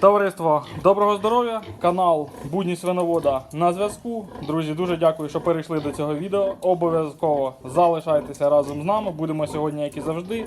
Товариство, доброго здоров'я! Канал Будні Свиновода на зв'язку. Друзі, дуже дякую, що перейшли до цього відео. Обов'язково залишайтеся разом з нами. Будемо сьогодні, як і завжди,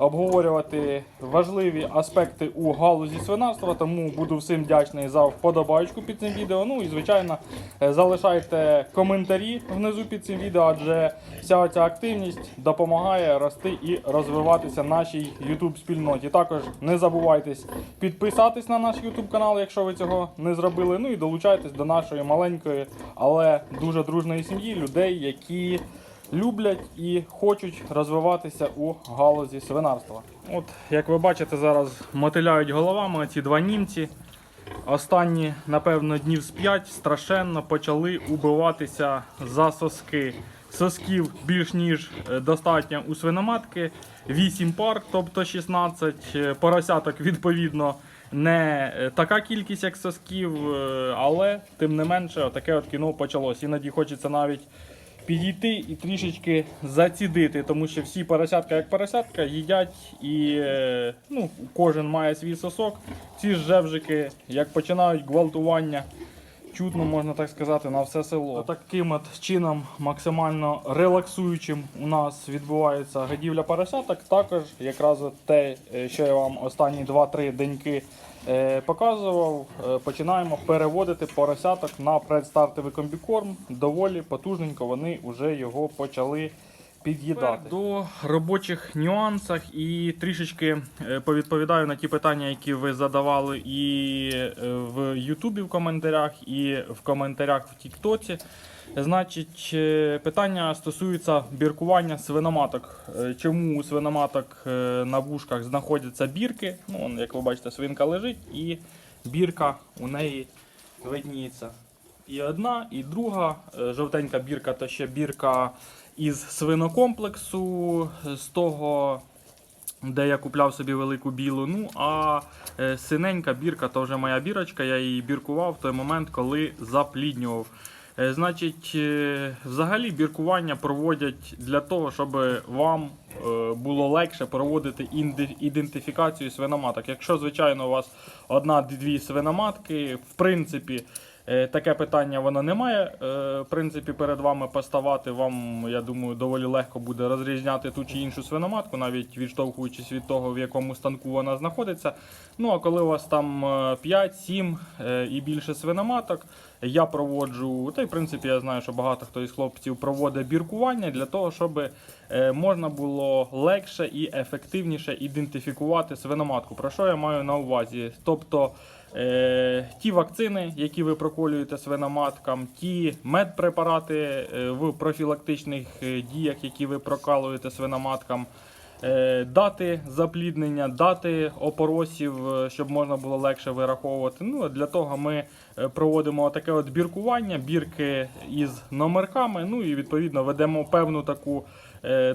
обговорювати важливі аспекти у галузі свинарства. Тому буду всім вдячний за вподобайку під цим відео. Ну і звичайно, е, залишайте коментарі внизу під цим відео, адже вся ця активність допомагає рости і розвиватися нашій YouTube спільноті. Також не забувайтесь підписатись на наш YouTube канал, якщо ви цього не зробили. Ну і долучайтесь до нашої маленької, але дуже дружної сім'ї людей, які люблять і хочуть розвиватися у галузі свинарства. От як ви бачите, зараз мотиляють головами ці два німці. Останні, напевно, днів з 5 страшенно почали убиватися за соски. Сосків більш ніж е, достатньо у свиноматки, 8 пар, тобто 16 е, поросяток, відповідно, не е, така кількість, як сосків, але тим не менше, таке от кіно почалось. Іноді хочеться навіть підійти і трішечки зацідити, тому що всі поросятка як поросятка їдять і е, ну, кожен має свій сосок. Ці жевжики, як починають гвалтування, чутно, можна так сказати, на все село. Таким от чином максимально релаксуючим у нас відбувається годівля поросяток. Також якраз те, е, що я вам останні 2-3 деньки е, показував, е, починаємо переводити поросяток на предстартовий комбікорм. Доволі потужненько вони вже його почали під'їдати. До робочих нюансах і трішечки е, повідповідаю на ті питання, які ви задавали і е, в Ютубі в коментарях, і в коментарях в Тіктоці. Значить, е, питання стосується біркування свиноматок. Чому у свиноматок на вушках знаходяться бірки? Ну, як ви бачите, свинка лежить і бірка у неї видніється. І одна, і друга. Жовтенька бірка то ще бірка із свинокомплексу, з того, де я купляв собі велику білу. Ну, а е, синенька бірка то вже моя бірочка, я її біркував в той момент, коли запліднював. Е, Значить, е, взагалі біркування проводять для того, щоб вам було легше проводити ідентифікацію свиноматок. Якщо, звичайно, у вас одна-дві свиноматки, в принципі, таке питання воно не має е, в принципі, перед вами поставати. Вам, я думаю, доволі легко буде розрізняти ту чи іншу свиноматку, навіть відштовхуючись від того, в якому станку вона знаходиться. Ну а коли у вас там 5-7 і більше свиноматок, я проводжу, та й в принципі я знаю, що багато хто із хлопців проводить біркування для того, щоб е, можна було легше і ефективніше ідентифікувати свиноматку. Про що я маю на увазі? Тобто е, ті вакцини, які ви проколюєте свиноматкам, ті медпрепарати е, в профілактичних діях, які ви прокалуєте свиноматкам. Е, Дати запліднення, дати опоросів, е, щоб можна було легше вираховувати. Ну, для того ми е, проводимо таке от біркування, бірки із номерками. Ну і відповідно ведемо певну таку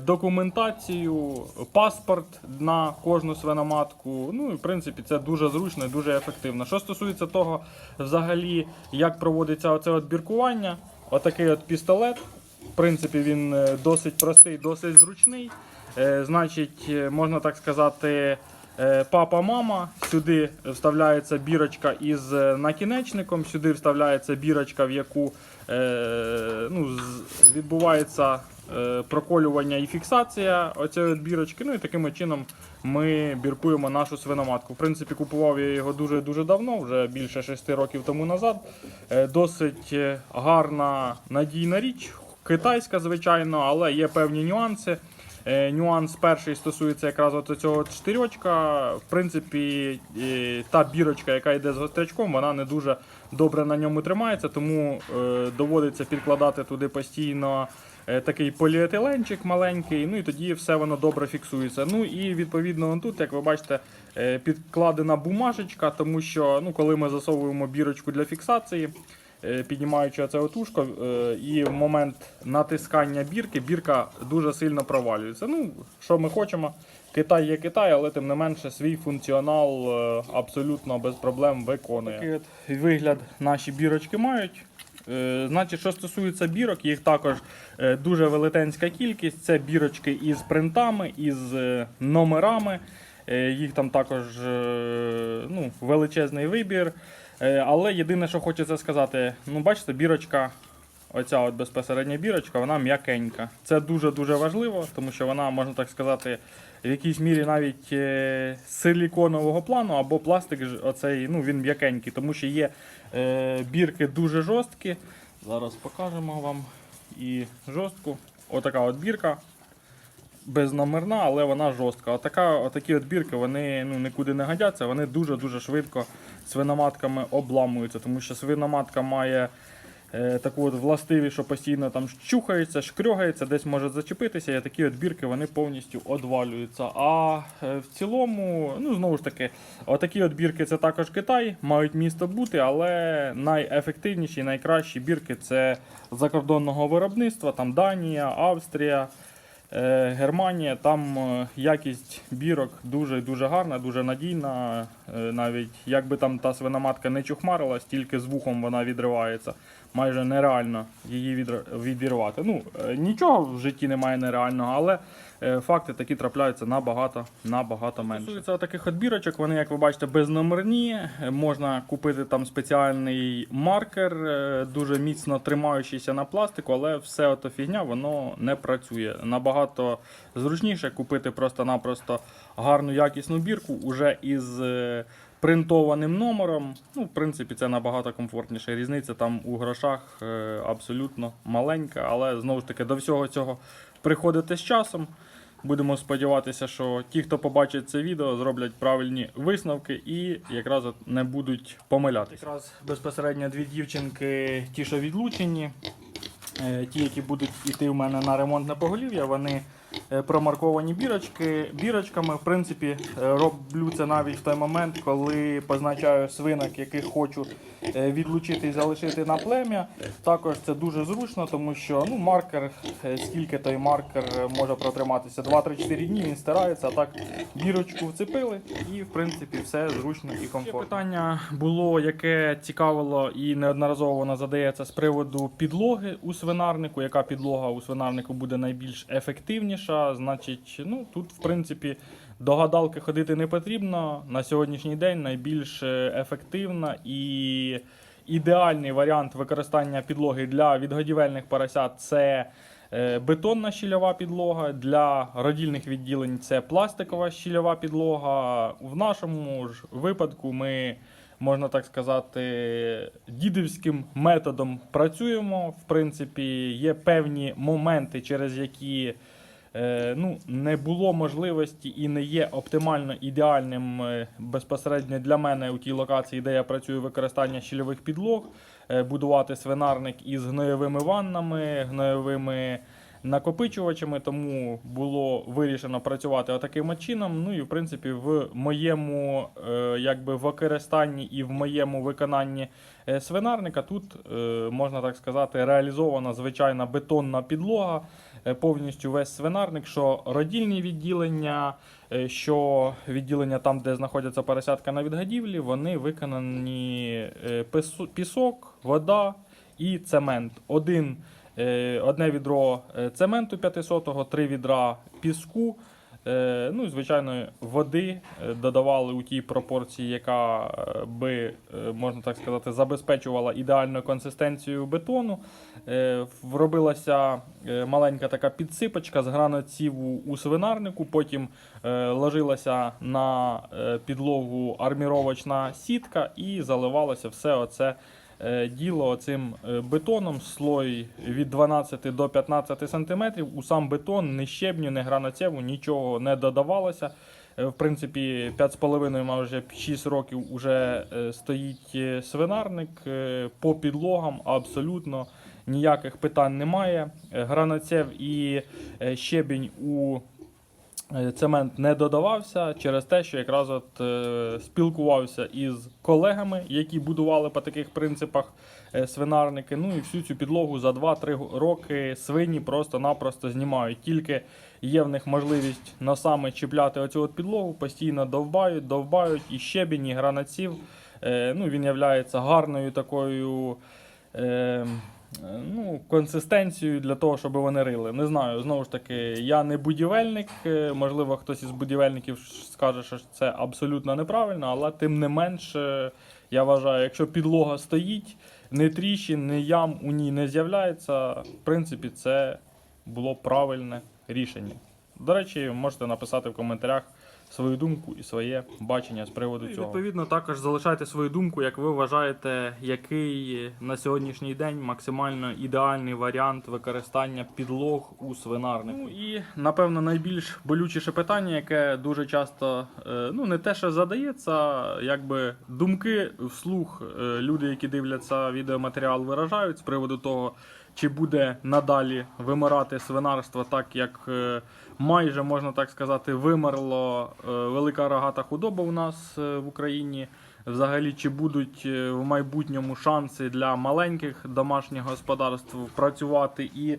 документацію, паспорт на кожну свиноматку. Ну і в принципі це дуже зручно і дуже ефективно. Що стосується того, взагалі, як проводиться оце от біркування, отакий от пістолет. В принципі, він досить простий, досить зручний. Е, Значить, е, можна так сказати, е, папа-мама. Сюди вставляється бірочка із накінечником, сюди вставляється бірочка, в яку ну, відбувається проколювання і фіксація оцієї бірочки. Ну і таким чином ми біркуємо нашу свиноматку. В принципі, купував я його дуже дуже давно, вже більше 6 років тому назад. Досить гарна надійна річ. Китайська, звичайно, але є певні нюанси. Е, Нюанс перший стосується якраз от цього от штирьочка. В принципі, та бірочка, яка йде з гострячком, вона не дуже добре на ньому тримається, тому е, доводиться підкладати туди постійно е, такий поліетиленчик маленький, ну і тоді все воно добре фіксується. Ну і відповідно тут, як ви бачите, підкладена бумажечка, тому що ну, коли ми засовуємо бірочку для фіксації, піднімаючи оце отушко, е, і в момент натискання бірки, бірка дуже сильно провалюється. Ну, що ми хочемо, Китай є Китай, але тим не менше свій функціонал е, абсолютно без проблем виконує. Такий от вигляд наші бірочки мають. Е, Значить, що стосується бірок, їх також е, дуже велетенська кількість. Це бірочки із принтами, із е, номерами. Е, Їх там також е, ну, величезний вибір. Е, Але єдине, що хочеться сказати, ну бачите, бірочка, оця от безпосередня бірочка, вона м'якенька. Це дуже-дуже важливо, тому що вона, можна так сказати, в якійсь мірі навіть е, силіконового плану або пластик оцей, ну, він м'якенький, тому що є е, бірки дуже жорсткі. Зараз покажемо вам і жорстку. Отака от бірка. Безномерна, але вона жорстка. Отака, отакі от бірки вони ну, нікуди не годяться, вони дуже-дуже швидко свиноматками обламуються, тому що свиноматка має е, таку от властивість, що постійно там чухається, шкрьогається, десь може зачепитися, і такі от бірки вони повністю одвалюються. А е, в цілому, ну знову ж таки, отакі от бірки це також Китай, мають місто бути, але найефективніші, найкращі бірки це закордонного виробництва, там Данія, Австрія. Е, Германія, там е, якість бірок дуже дуже гарна, дуже надійна. Е, Навіть якби там та свиноматка не чухмарилась, тільки з вухом вона відривається. Майже нереально її відірвати. Ну, е, нічого в житті немає нереального, але е, факти такі трапляються набагато, набагато менше. Стосується таких отбірочок, вони, як ви бачите, безномерні. Можна купити там спеціальний маркер, дуже міцно тримаючийся на пластику, але все ото фігня, воно не працює. Набагато зручніше купити просто-напросто гарну якісну бірку уже із. Принтованим номером, ну, в принципі, це набагато комфортніше. Різниця там у грошах е, абсолютно маленька, але знову ж таки до всього цього приходити з часом. Будемо сподіватися, що ті, хто побачить це відео, зроблять правильні висновки і якраз не будуть помилятися. Якраз безпосередньо дві дівчинки, ті, що відлучені, е, ті, які будуть йти в мене на ремонтне поголів'я, вони промарковані бірочки, бірочками. В принципі, е, роблю це навіть в той момент, коли позначаю свинок, яких хочу е, відлучити і залишити на плем'я. Також це дуже зручно, тому що ну, маркер, е, скільки той маркер е, може протриматися? 2-3-4 дні він стирається, а так бірочку вцепили і в принципі все зручно і комфортно. Ще питання було, яке цікавило і неодноразово воно задається з приводу підлоги у свинарнику. Яка підлога у свинарнику буде найбільш ефективніша? Значить, ну тут в принципі. До гадалки ходити не потрібно. На сьогоднішній день найбільш е, ефективна і ідеальний варіант використання підлоги для відгодівельних поросят це е, бетонна щільова підлога. Для родільних відділень це пластикова щільова підлога. В нашому ж випадку ми. Можна так сказати, дідівським методом працюємо. В принципі, є певні моменти, через які ну, не було можливості і не є оптимально ідеальним е, безпосередньо для мене у тій локації, де я працюю, використання щільових підлог, е, будувати свинарник із гноєвими ваннами, гноєвими накопичувачами, тому було вирішено працювати отаким чином. Ну і в принципі, в моєму е, якби використанні і в моєму виконанні е, свинарника тут е, можна так сказати реалізована звичайна бетонна підлога. Е, Повністю весь свинарник, що родільні відділення, е, що відділення там, де знаходяться поросятка на відгадівлі, вони виконані е, пісок, вода і цемент. Один Одне відро цементу 500-го, три відра піску. Е, Ну і звичайно, води е, додавали у тій пропорції, яка е, би, можна так сказати, забезпечувала ідеальну консистенцію бетону. В- Робилася е, маленька така підсипочка з граноціву у свинарнику, потім ложилася на підлогу арміровочна сітка і заливалося все оце діло цим бетоном, слой від 12 до 15 см. У сам бетон, ні щебню, ні граноцеву, нічого не додавалося. Е, В принципі, 5,5 майже 6 років вже е, стоїть е, свинарник е, по підлогам абсолютно ніяких питань немає. Е, Граноцев і е, щебінь у е, цемент не додавався через те, що якраз от е, спілкувався із колегами, які будували по таких принципах е, свинарники. Ну і всю цю підлогу за 2-3 роки свині просто-напросто знімають. Тільки є в них можливість носами чіпляти оцю от підлогу, постійно довбають, довбають і щебінь, і гранатців. Е, ну, він є гарною такою. Е, е, ну, консистенцію для того, щоб вони рили. Не знаю, знову ж таки, я не будівельник. е, Можливо, хтось із будівельників скаже, що це абсолютно неправильно, але тим не менш, е, я вважаю, якщо підлога стоїть, не тріщин, не ям у ній не з'являється, в принципі, це було правильне рішення. До речі, можете написати в коментарях свою думку і своє бачення з приводу цього. Відповідно, також залишайте свою думку, як ви вважаєте, який на сьогоднішній день максимально ідеальний варіант використання підлог у свинарнику. Ну і напевно найбільш болючіше питання, яке дуже часто е, ну не те, що задається, якби думки вслух е, люди, які дивляться відеоматеріал, виражають з приводу того, чи буде надалі вимирати свинарство, так як е, майже можна так сказати, вимерло е, велика рогата худоба у нас е, в Україні. Взагалі, чи будуть в майбутньому шанси для маленьких домашніх господарств працювати і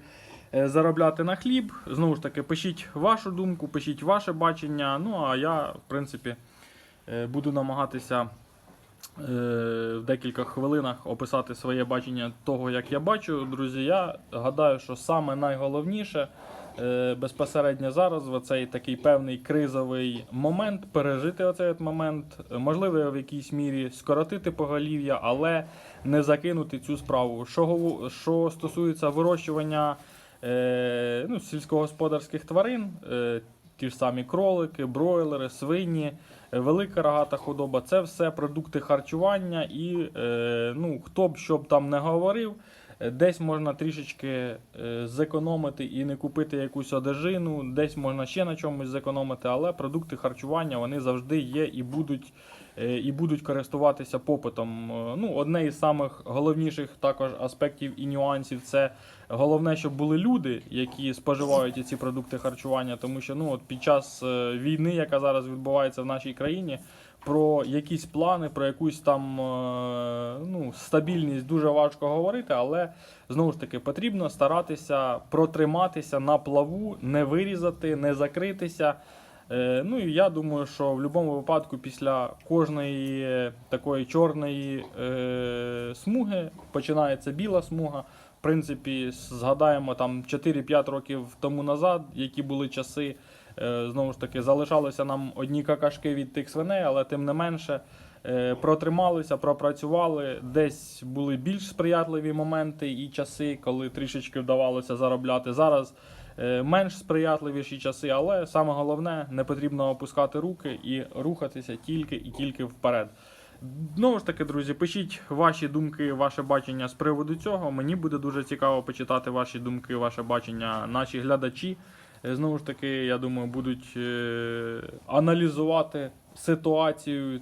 заробляти на хліб? Знову ж таки, пишіть вашу думку, пишіть ваше бачення. Ну а я, в принципі, буду намагатися в декілька хвилинах описати своє бачення того, як я бачу. Друзі, я гадаю, що саме найголовніше е, безпосередньо зараз, в цей такий певний кризовий момент, пережити оцей момент, Е, можливо, в якійсь мірі скоротити поголів'я, але не закинути цю справу. Що, що стосується вирощування е, ну, сільськогосподарських тварин, е, ті ж самі кролики, бройлери, свині, е, велика рогата худоба це все продукти харчування, і е, ну, хто б що б там не говорив. Десь можна трішечки е, зекономити і не купити якусь одежину, десь можна ще на чомусь зекономити, але продукти харчування вони завжди є і будуть, і будуть користуватися попитом. Е, Ну, одне із самих головніших також аспектів і нюансів це головне, щоб були люди, які споживають ці продукти харчування, тому що ну, от під час е, війни, яка зараз відбувається в нашій країні, про якісь плани, про якусь там е, ну, стабільність дуже важко говорити, але знову ж таки потрібно старатися протриматися на плаву, не вирізати, не закритися. Е, Ну і я думаю, що в будь-якому випадку після кожної такої чорної е, смуги починається біла смуга. В принципі, згадаємо там 4-5 років тому назад, які були часи. Е, Знову ж таки, залишалося нам одні какашки від тих свиней, але тим не менше е, протрималися, пропрацювали. Десь були більш сприятливі моменти і часи, коли трішечки вдавалося заробляти. Зараз менш сприятливіші часи, але саме головне не потрібно опускати руки і рухатися тільки і тільки вперед. Знову ж таки, друзі, пишіть ваші думки, ваше бачення з приводу цього. Мені буде дуже цікаво почитати ваші думки, ваше бачення. Наші глядачі е, знову ж таки, я думаю, будуть е, аналізувати ситуацію,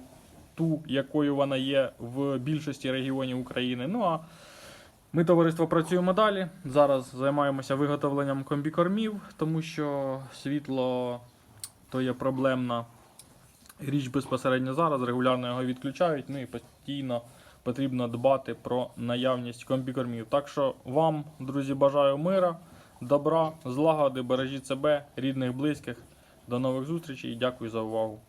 ту, якою вона є в більшості регіонів України. Ну а ми, товариство, працюємо далі. Зараз займаємося виготовленням комбікормів, тому що світло то є проблемна річ безпосередньо зараз. Регулярно його відключають. Ну і постійно потрібно дбати про наявність комбікормів. Так що вам, друзі, бажаю мира, добра, злагоди, бережіть себе, рідних, близьких. До нових зустрічей і дякую за увагу.